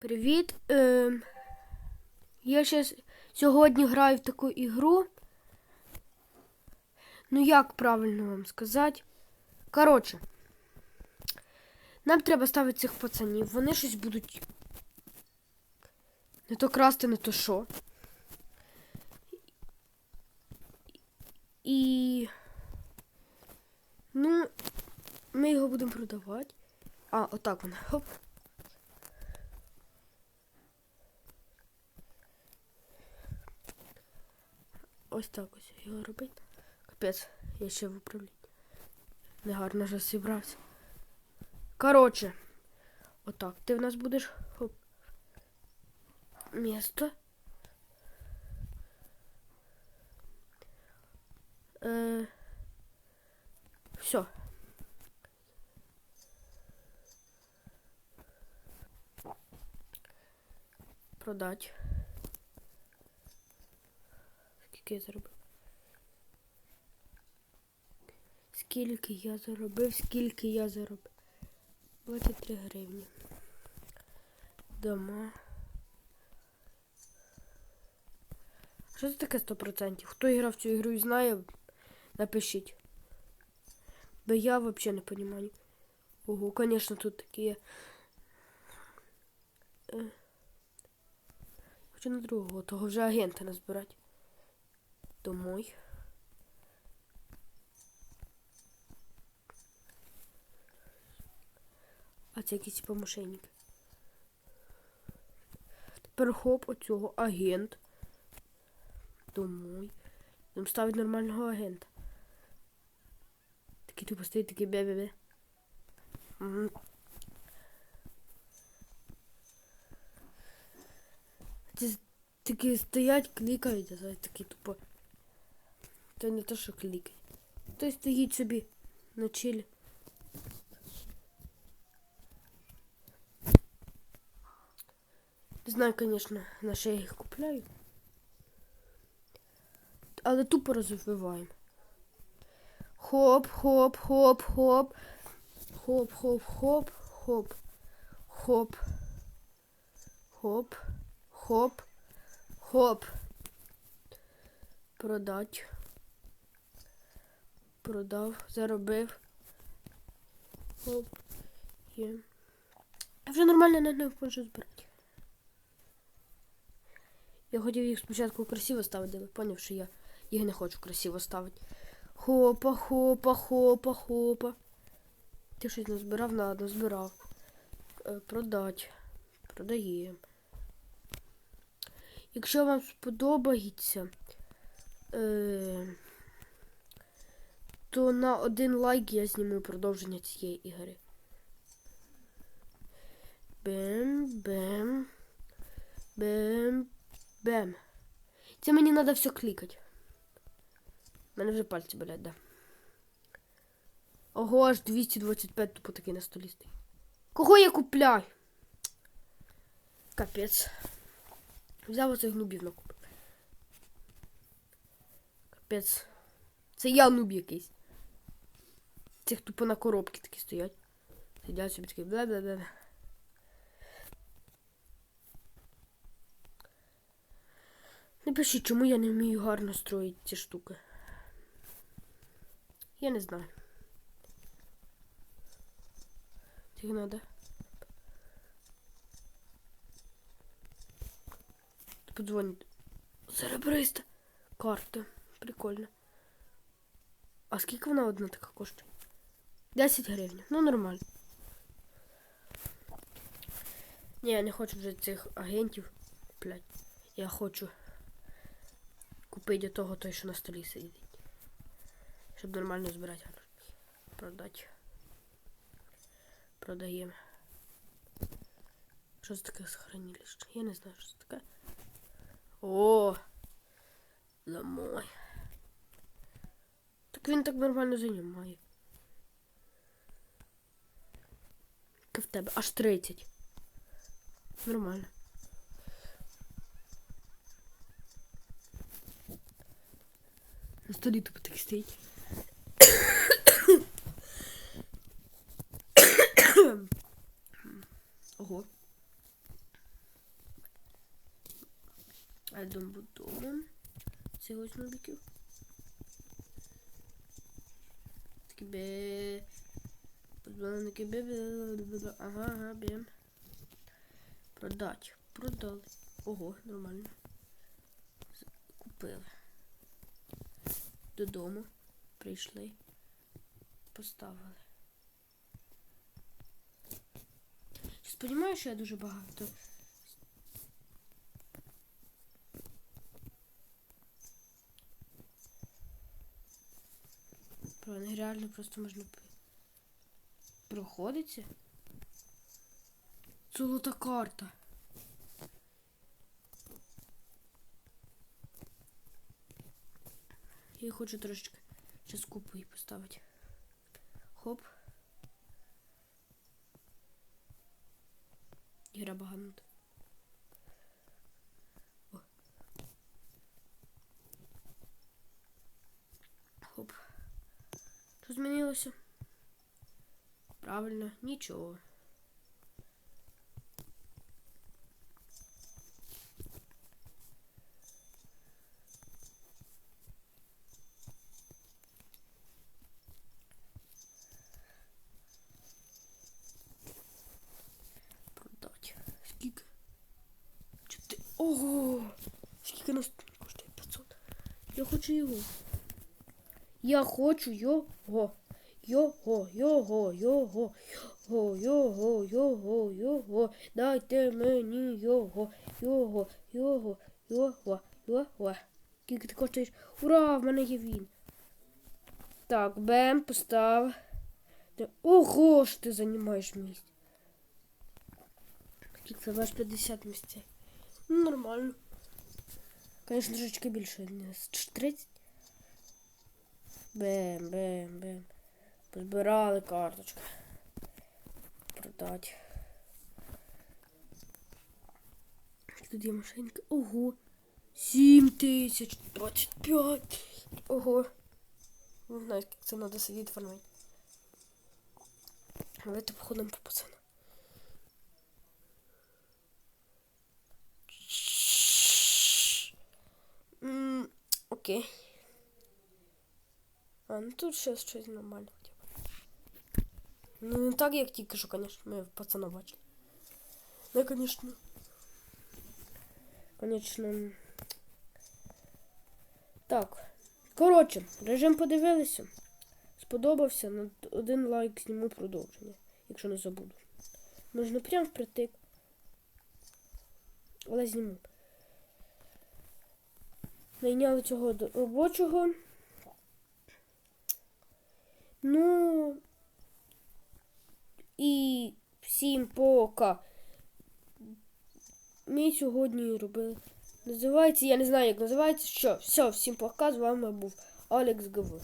Привіт. Е, я ще сьогодні граю в таку ігру. Ну, як правильно вам сказати? Коротше, нам треба ставити цих пацанів. Вони щось будуть. Не то красти, не то що. І. Ну, ми його будемо продавати. А, отак воно. Хоп. Ось так ось його робити. Капець, я ще в управлінні. Негарно вже зібрався. Коротше, отак. Ти в нас будеш хоп. Місто. Е... Все. Продать. Скільки я заробив? Скільки я заробив, скільки я заробив? 23 гривні. Дома. Що це таке 100%? Хто грав цю ігру і знає, напишіть. Бо я взагалі не розумію. Ого, конечно, тут такі. Е. Хочу на другого, того вже агента назбирати. Домой. А це якийсь типа мошенник. Тепер хоп оцього агент. Домой. Нам ставить нормального агента. Такий тупо стоїть, такий бе-бе-бе. Такі стоять, клікають, а такі тупо. То не то, що клікає. То стоїть собі на чилі. Знаю, звісно, на що я їх купляю. Але тупо розвиваємо. Хоп, хоп, хоп, хоп. Хоп, хоп, хоп, хоп. Хоп. Хоп. Хоп. Хоп. Продать. Продав, заробив. Хоп. Є. Я вже нормально на них можу збирати. Я хотів їх спочатку красиво ставити, але поняв, що я їх не хочу красиво ставити. Хопа, хопа, хопа, хопа. Ти щось не збирав, надо, збирав. Е, Продать. Продаємо. Якщо вам сподобається, е, то на один лайк я зніму продовження цієї ігри. Бем, бем, бем, бем. Це мені треба все клікати. У мене вже пальці болять, да. Ого, аж 225 тупо такий на столі стоїть. Кого я купляю? Капець. Взяв оцих нубів на купив. Капець. Це я нуб якийсь. Цих тупо на коробки такі стоять. Сидять собі такі бла-бла-бла. Не пишіть, чому я не вмію гарно строїти ці штуки. Я не знаю. Тільки надо. Подзвонить. Серебриста. Карта. Прикольно. А скільки вона одна така коштує? 10 гривень. Ну нормально. Ні, я не хочу вже цих агентів купляти. Я хочу купити того той, що на столі сидить. Щоб нормально збирати гроші. Продати. Продаємо. Що це таке сохранилище? Я не знаю, що це таке. О! Домой. Так він так нормально займає. В тебе? Аж 30. Нормально. На столі тупо так стоїть. Ого. Едом будовом. Цих ось нубіків. Такі бе. Подзвонники бе. Бе- Ага, ага, бе. Продать. Продали. Ого, нормально. Купили. Додому. Прийшли. Поставили. Сподіваюся, що я дуже багато. Реально просто можна п- проходиться. Золота карта. Я хочу трошечки зараз купу її поставити. Хоп. Ігра баганута. Хоп. Що змінилося? Правильно, нічого. Продать. Скільки? Чотири. Ого! Скільки нас коштує 500? Я хочу його. Я хочу його. Його, його, його, його, його, його, його. Дайте мені його, його, його, його, його. Скільки ти коштуєш? Ура, в мене є він. Так, бем, постав. Ого, що ти займаєш місць. Скільки це ваш 50 місцей. Ну, нормально. Конечно, трошечки більше, не 30. Бем, бем, бем. Позбирали карточки. Продать. Тут є машинка. Ого. 7 тисяч. 25. Ого. Не знаю, скільки це треба сидіти фармити. Давайте походимо по пацану. М, Окей. А, ну тут сейчас щось нормально. Ну не так, як тільки що, конечно, ми пацана бачили. Ну, конечно. Конечно. Так. Коротше, режим подивилися. Сподобався. На один лайк зніму продовження, якщо не забуду. Можна прям впритик. Але зніму. Найняли цього робочого. Ну. І всім пока. Ми сьогодні робили. Називається, я не знаю, як називається. Що? Все, всім пока. З вами був Алекс Гв.